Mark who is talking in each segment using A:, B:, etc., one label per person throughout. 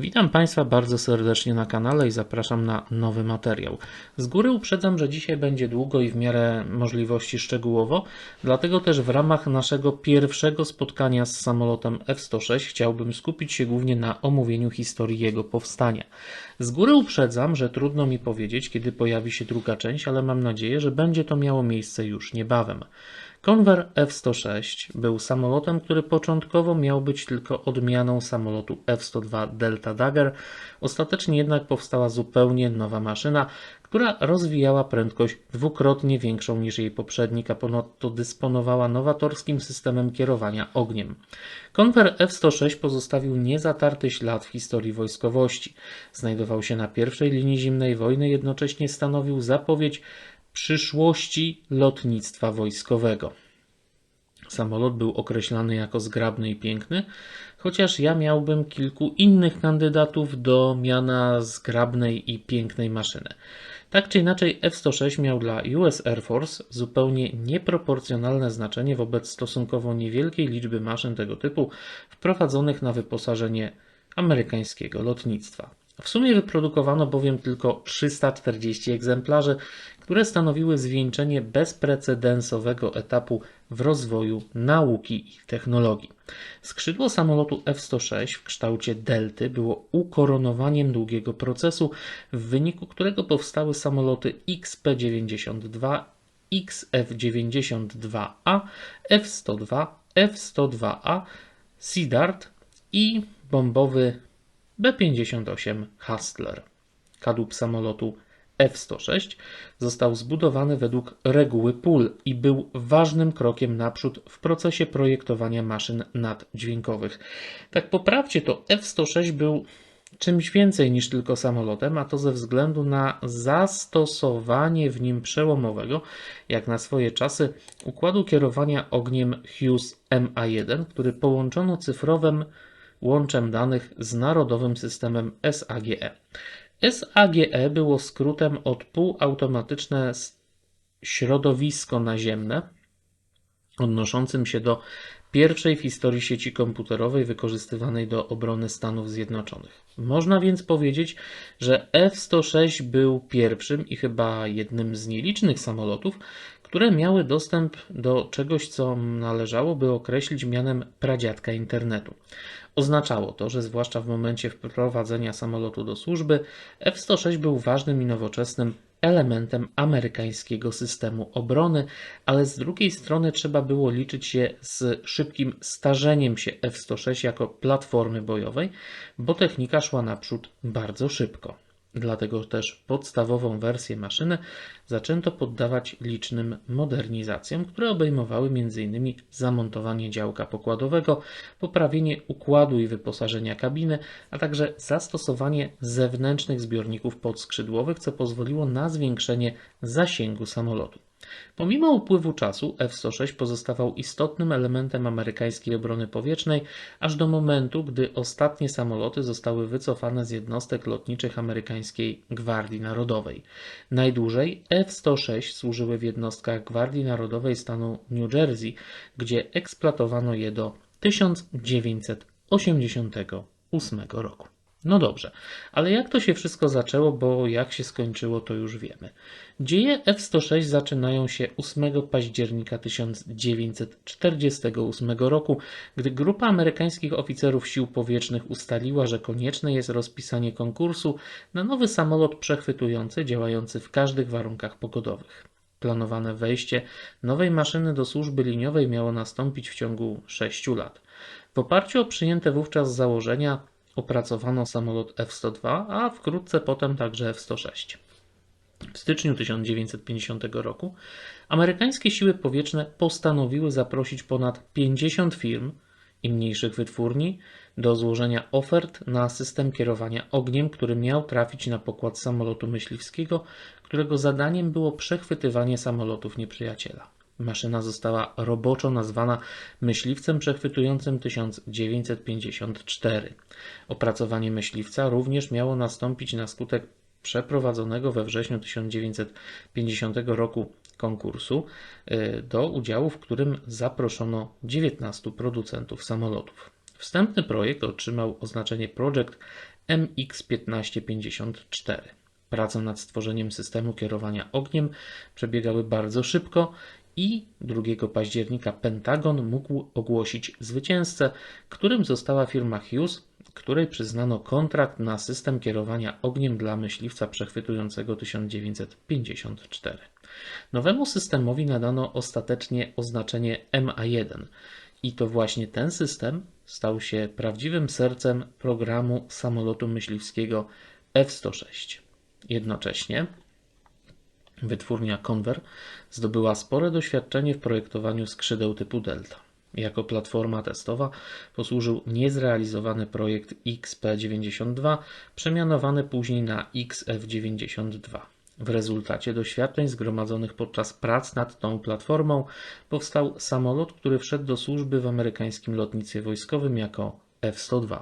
A: Witam Państwa bardzo serdecznie na kanale i zapraszam na nowy materiał. Z góry uprzedzam, że dzisiaj będzie długo i w miarę możliwości szczegółowo, dlatego też w ramach naszego pierwszego spotkania z samolotem F-106 chciałbym skupić się głównie na omówieniu historii jego powstania. Z góry uprzedzam, że trudno mi powiedzieć, kiedy pojawi się druga część, ale mam nadzieję, że będzie to miało miejsce już niebawem. Convair F-106 był samolotem, który początkowo miał być tylko odmianą samolotu F-102 Delta Dagger. Ostatecznie jednak powstała zupełnie nowa maszyna, która rozwijała prędkość dwukrotnie większą niż jej poprzednik, a ponadto dysponowała nowatorskim systemem kierowania ogniem. Convair F-106 pozostawił niezatarty ślad w historii wojskowości. Znajdował się na pierwszej linii zimnej wojny, jednocześnie stanowił zapowiedź przyszłości lotnictwa wojskowego. Samolot był określany jako zgrabny i piękny, chociaż ja miałbym kilku innych kandydatów do miana zgrabnej i pięknej maszyny. Tak czy inaczej, F-106 miał dla US Air Force zupełnie nieproporcjonalne znaczenie wobec stosunkowo niewielkiej liczby maszyn tego typu wprowadzonych na wyposażenie amerykańskiego lotnictwa. W sumie wyprodukowano bowiem tylko 340 egzemplarzy, które stanowiły zwieńczenie bezprecedensowego etapu w rozwoju nauki i technologii. Skrzydło samolotu F-106 w kształcie delty było ukoronowaniem długiego procesu, w wyniku którego powstały samoloty XP-92, XF-92A, F-102, F-102A, Sea Dart i bombowy B-58 Hustler. Kadłub samolotu F-106 został zbudowany według reguły pól i był ważnym krokiem naprzód w procesie projektowania maszyn naddźwiękowych. Tak po prawdzie to F-106 był czymś więcej niż tylko samolotem, a to ze względu na zastosowanie w nim przełomowego, jak na swoje czasy, układu kierowania ogniem Hughes MA1, który połączono cyfrowym łączem danych z narodowym systemem SAGE. SAGE było skrótem od półautomatyczne środowisko naziemne, odnoszącym się do pierwszej w historii sieci komputerowej wykorzystywanej do obrony Stanów Zjednoczonych. Można więc powiedzieć, że F-106 był pierwszym i chyba jednym z nielicznych samolotów, które miały dostęp do czegoś, co należałoby określić mianem pradziadka internetu. Oznaczało to, że zwłaszcza w momencie wprowadzenia samolotu do służby, F-106 był ważnym i nowoczesnym elementem amerykańskiego systemu obrony, ale z drugiej strony trzeba było liczyć się z szybkim starzeniem się F-106 jako platformy bojowej, bo technika szła naprzód bardzo szybko. Dlatego też podstawową wersję maszyny zaczęto poddawać licznym modernizacjom, które obejmowały m.in. zamontowanie działka pokładowego, poprawienie układu i wyposażenia kabiny, a także zastosowanie zewnętrznych zbiorników podskrzydłowych, co pozwoliło na zwiększenie zasięgu samolotu. Pomimo upływu czasu F-106 pozostawał istotnym elementem amerykańskiej obrony powietrznej, aż do momentu, gdy ostatnie samoloty zostały wycofane z jednostek lotniczych amerykańskiej Gwardii Narodowej. Najdłużej F-106 służyły w jednostkach Gwardii Narodowej stanu New Jersey, gdzie eksploatowano je do 1988 roku. No dobrze, ale jak to się wszystko zaczęło, bo jak się skończyło, to już wiemy. Dzieje F-106 zaczynają się 8 października 1948 roku, gdy grupa amerykańskich oficerów sił powietrznych ustaliła, że konieczne jest rozpisanie konkursu na nowy samolot przechwytujący, działający w każdych warunkach pogodowych. Planowane wejście nowej maszyny do służby liniowej miało nastąpić w ciągu 6 lat. W oparciu o przyjęte wówczas założenia opracowano samolot F-102, a wkrótce potem także F-106. W styczniu 1950 roku amerykańskie siły powietrzne postanowiły zaprosić ponad 50 firm i mniejszych wytwórni do złożenia ofert na system kierowania ogniem, który miał trafić na pokład samolotu myśliwskiego, którego zadaniem było przechwytywanie samolotów nieprzyjaciela. Maszyna została roboczo nazwana myśliwcem przechwytującym 1954. Opracowanie myśliwca również miało nastąpić na skutek przeprowadzonego we wrześniu 1950 roku konkursu, y, do udziału w którym zaproszono 19 producentów samolotów. Wstępny projekt otrzymał oznaczenie Project MX1554. Prace nad stworzeniem systemu kierowania ogniem przebiegały bardzo szybko i 2 października Pentagon mógł ogłosić zwycięzcę, którym została firma Hughes, której przyznano kontrakt na system kierowania ogniem dla myśliwca przechwytującego 1954. Nowemu systemowi nadano ostatecznie oznaczenie MA1 i to właśnie ten system stał się prawdziwym sercem programu samolotu myśliwskiego F-106. Jednocześnie wytwórnia Conver zdobyła spore doświadczenie w projektowaniu skrzydeł typu Delta. Jako platforma testowa posłużył niezrealizowany projekt XP-92, przemianowany później na XF-92. W rezultacie doświadczeń zgromadzonych podczas prac nad tą platformą powstał samolot, który wszedł do służby w amerykańskim lotnictwie wojskowym jako F-102.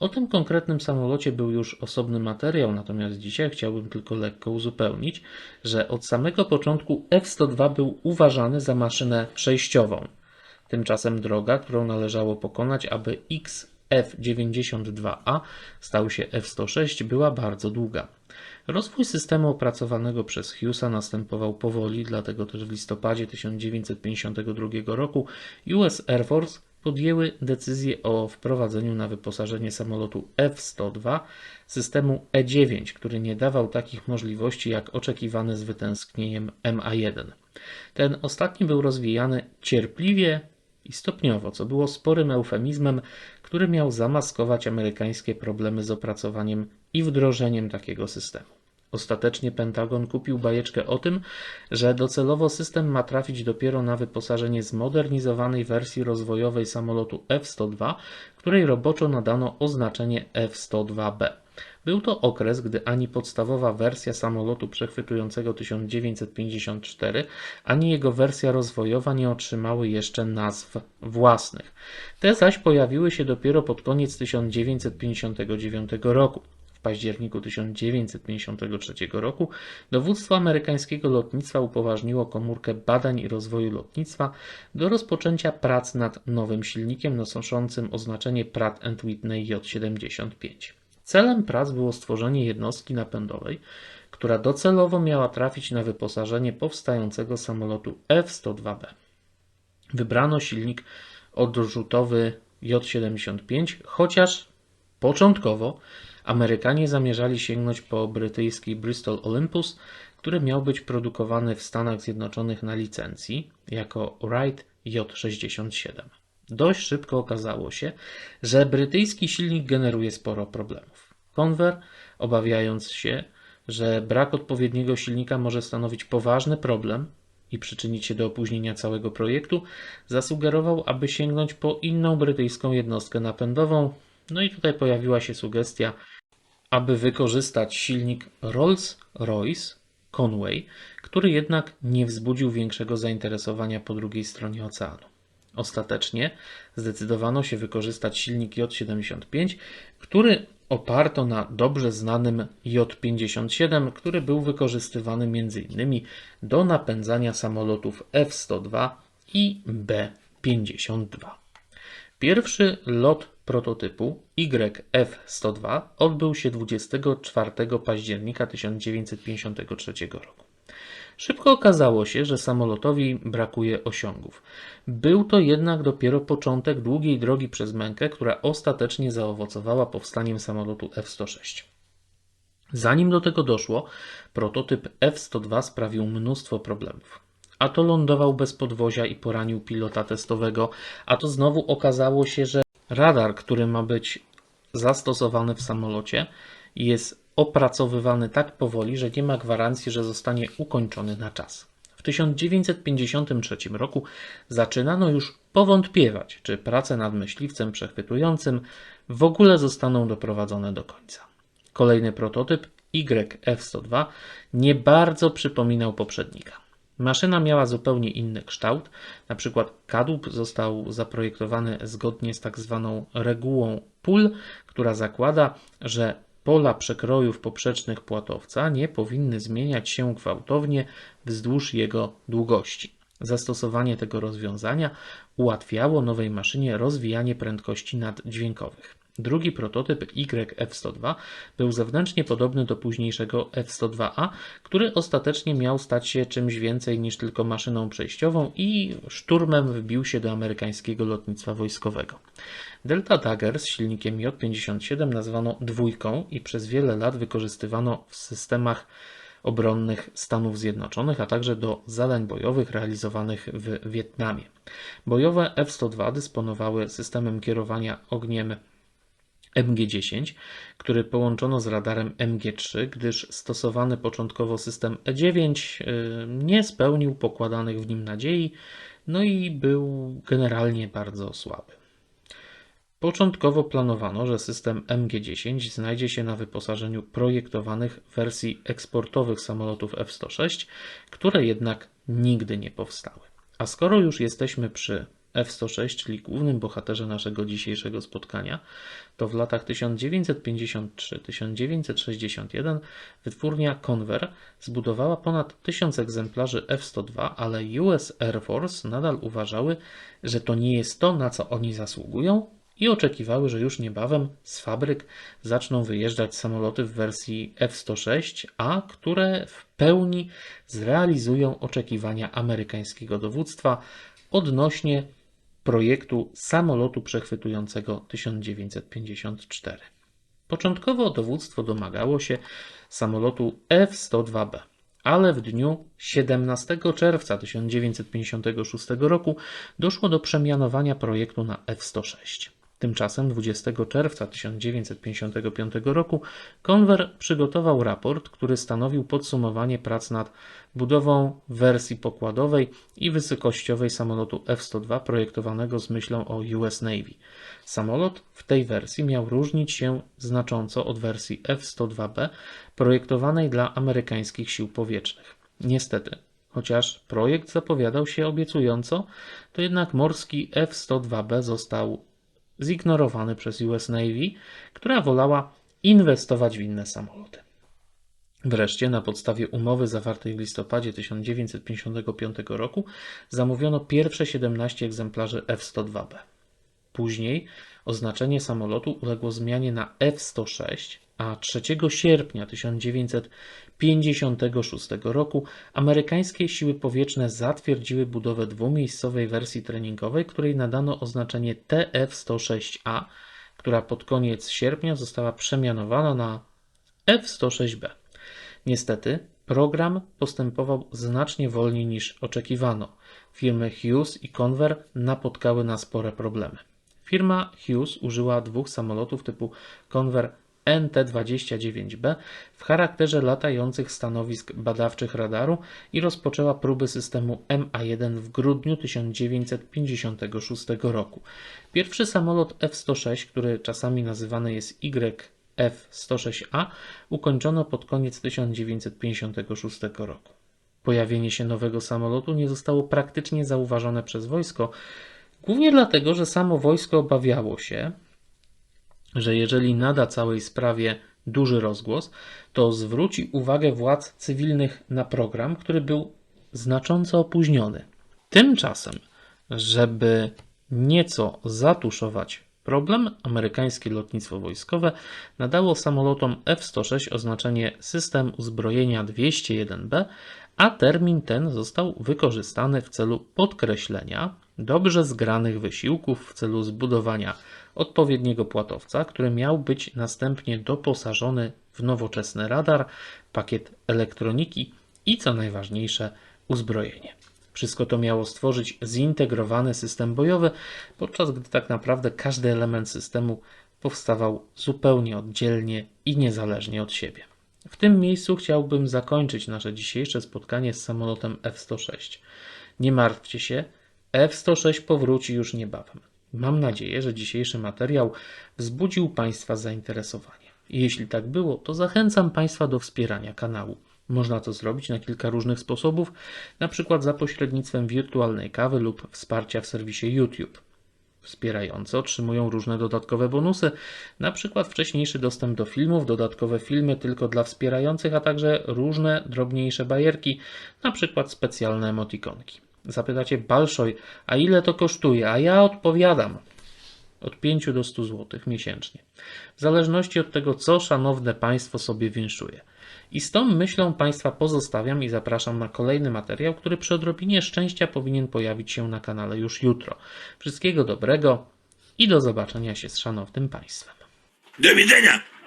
A: O tym konkretnym samolocie był już osobny materiał, natomiast dzisiaj chciałbym tylko lekko uzupełnić, że od samego początku F-102 był uważany za maszynę przejściową. Tymczasem droga, którą należało pokonać, aby XF-92A stał się F-106, była bardzo długa. Rozwój systemu opracowanego przez Hughesa następował powoli, dlatego też w listopadzie 1952 roku US Air Force podjęły decyzję o wprowadzeniu na wyposażenie samolotu F-102 systemu E-9, który nie dawał takich możliwości jak oczekiwane z wytęsknieniem MA-1. Ten ostatni był rozwijany cierpliwie i stopniowo, co było sporym eufemizmem, który miał zamaskować amerykańskie problemy z opracowaniem i wdrożeniem takiego systemu. Ostatecznie Pentagon kupił bajeczkę o tym, że docelowo system ma trafić dopiero na wyposażenie zmodernizowanej wersji rozwojowej samolotu F-102, której roboczo nadano oznaczenie F-102B. Był to okres, gdy ani podstawowa wersja samolotu przechwytującego 1954, ani jego wersja rozwojowa nie otrzymały jeszcze nazw własnych. Te zaś pojawiły się dopiero pod koniec 1959 roku. W październiku 1953 roku dowództwo amerykańskiego lotnictwa upoważniło komórkę badań i rozwoju lotnictwa do rozpoczęcia prac nad nowym silnikiem noszącym oznaczenie Pratt Whitney J75. Celem prac było stworzenie jednostki napędowej, która docelowo miała trafić na wyposażenie powstającego samolotu F-102B. Wybrano silnik odrzutowy J75, chociaż początkowo Amerykanie zamierzali sięgnąć po brytyjski Bristol Olympus, który miał być produkowany w Stanach Zjednoczonych na licencji jako Wright J67. Dość szybko okazało się, że brytyjski silnik generuje sporo problemów. Conver, obawiając się, że brak odpowiedniego silnika może stanowić poważny problem i przyczynić się do opóźnienia całego projektu, zasugerował, aby sięgnąć po inną brytyjską jednostkę napędową. No i tutaj pojawiła się sugestia, aby wykorzystać silnik Rolls-Royce Conway, który jednak nie wzbudził większego zainteresowania po drugiej stronie oceanu. Ostatecznie zdecydowano się wykorzystać silnik J75, który oparto na dobrze znanym J57, który był wykorzystywany m.in. do napędzania samolotów F-102 i B-52. Pierwszy lot prototypu YF-102 odbył się 24 października 1953 roku. Szybko okazało się, że samolotowi brakuje osiągów. Był to jednak dopiero początek długiej drogi przez mękę, która ostatecznie zaowocowała powstaniem samolotu F-106. Zanim do tego doszło, prototyp F-102 sprawił mnóstwo problemów. A to lądował bez podwozia i poranił pilota testowego, a to znowu okazało się, że radar, który ma być zastosowany w samolocie, jest opracowywany tak powoli, że nie ma gwarancji, że zostanie ukończony na czas. W 1953 roku zaczynano już powątpiewać, czy prace nad myśliwcem przechwytującym w ogóle zostaną doprowadzone do końca. Kolejny prototyp YF-102 nie bardzo przypominał poprzednika. Maszyna miała zupełnie inny kształt, na przykład kadłub został zaprojektowany zgodnie z tak zwaną regułą pól, która zakłada, że pola przekrojów poprzecznych płatowca nie powinny zmieniać się gwałtownie wzdłuż jego długości. Zastosowanie tego rozwiązania ułatwiało nowej maszynie rozwijanie prędkości naddźwiękowych. Drugi prototyp YF-102 był zewnętrznie podobny do późniejszego F-102A, który ostatecznie miał stać się czymś więcej niż tylko maszyną przejściową i szturmem wbił się do amerykańskiego lotnictwa wojskowego. Delta Dagger z silnikiem J-57 nazwano dwójką i przez wiele lat wykorzystywano w systemach obronnych Stanów Zjednoczonych, a także do zadań bojowych realizowanych w Wietnamie. Bojowe F-102 dysponowały systemem kierowania ogniem MG10, który połączono z radarem MG3, gdyż stosowany początkowo system E9 y, nie spełnił pokładanych w nim nadziei, no i był generalnie bardzo słaby. Początkowo planowano, że system MG10 znajdzie się na wyposażeniu projektowanych wersji eksportowych samolotów F-106, które jednak nigdy nie powstały. A skoro już jesteśmy przy F-106, czyli głównym bohaterze naszego dzisiejszego spotkania, to w latach 1953-1961 wytwórnia Conver zbudowała ponad 1000 egzemplarzy F-102, ale US Air Force nadal uważały, że to nie jest to, na co oni zasługują i oczekiwały, że już niebawem z fabryk zaczną wyjeżdżać samoloty w wersji F-106A, które w pełni zrealizują oczekiwania amerykańskiego dowództwa odnośnie projektu samolotu przechwytującego 1954. Początkowo dowództwo domagało się samolotu F-102B, ale w dniu 17 czerwca 1956 roku doszło do przemianowania projektu na F-106. Tymczasem 20 czerwca 1955 roku Conver przygotował raport, który stanowił podsumowanie prac nad budową wersji pokładowej i wysokościowej samolotu F-102 projektowanego z myślą o US Navy. Samolot w tej wersji miał różnić się znacząco od wersji F-102B projektowanej dla amerykańskich sił powietrznych. Niestety, chociaż projekt zapowiadał się obiecująco, to jednak morski F-102B został zignorowany przez US Navy, która wolała inwestować w inne samoloty. Wreszcie, na podstawie umowy zawartej w listopadzie 1955 roku, zamówiono pierwsze 17 egzemplarzy F-102B. Później oznaczenie samolotu uległo zmianie na F-106, a 3 sierpnia 1956 roku amerykańskie siły powietrzne zatwierdziły budowę dwumiejscowej wersji treningowej, której nadano oznaczenie TF-106A, która pod koniec sierpnia została przemianowana na F-106B. Niestety, program postępował znacznie wolniej niż oczekiwano. Firmy Hughes i Conver napotkały na spore problemy. Firma Hughes użyła dwóch samolotów typu Conver NT-29B w charakterze latających stanowisk badawczych radaru i rozpoczęła próby systemu MA-1 w grudniu 1956 roku. Pierwszy samolot F-106, który czasami nazywany jest YF-106A, ukończono pod koniec 1956 roku. Pojawienie się nowego samolotu nie zostało praktycznie zauważone przez wojsko, głównie dlatego, że samo wojsko obawiało się, że jeżeli nada całej sprawie duży rozgłos, to zwróci uwagę władz cywilnych na program, który był znacząco opóźniony. Tymczasem, żeby nieco zatuszować problem, amerykańskie lotnictwo wojskowe nadało samolotom F-106 oznaczenie system uzbrojenia 201B, a termin ten został wykorzystany w celu podkreślenia dobrze zgranych wysiłków w celu zbudowania odpowiedniego płatowca, który miał być następnie doposażony w nowoczesny radar, pakiet elektroniki i co najważniejsze uzbrojenie. Wszystko to miało stworzyć zintegrowany system bojowy, podczas gdy tak naprawdę każdy element systemu powstawał zupełnie oddzielnie i niezależnie od siebie. W tym miejscu chciałbym zakończyć nasze dzisiejsze spotkanie z samolotem F-106. Nie martwcie się, F-106 powróci już niebawem. Mam nadzieję, że dzisiejszy materiał wzbudził Państwa zainteresowanie. Jeśli tak było, to zachęcam Państwa do wspierania kanału. Można to zrobić na kilka różnych sposobów, np. za pośrednictwem wirtualnej kawy lub wsparcia w serwisie YouTube. Wspierający otrzymują różne dodatkowe bonusy, np. wcześniejszy dostęp do filmów, dodatkowe filmy tylko dla wspierających, a także różne drobniejsze bajerki, np. specjalne emotikonki. Zapytacie, Balszoj, a ile to kosztuje? A ja odpowiadam, od 5 do 100 zł miesięcznie. W zależności od tego, co szanowne Państwo sobie winszuje. I z tą myślą Państwa pozostawiam i zapraszam na kolejny materiał, który przy odrobinie szczęścia powinien pojawić się na kanale już jutro. Wszystkiego dobrego i do zobaczenia się z szanownym Państwem.
B: Do widzenia!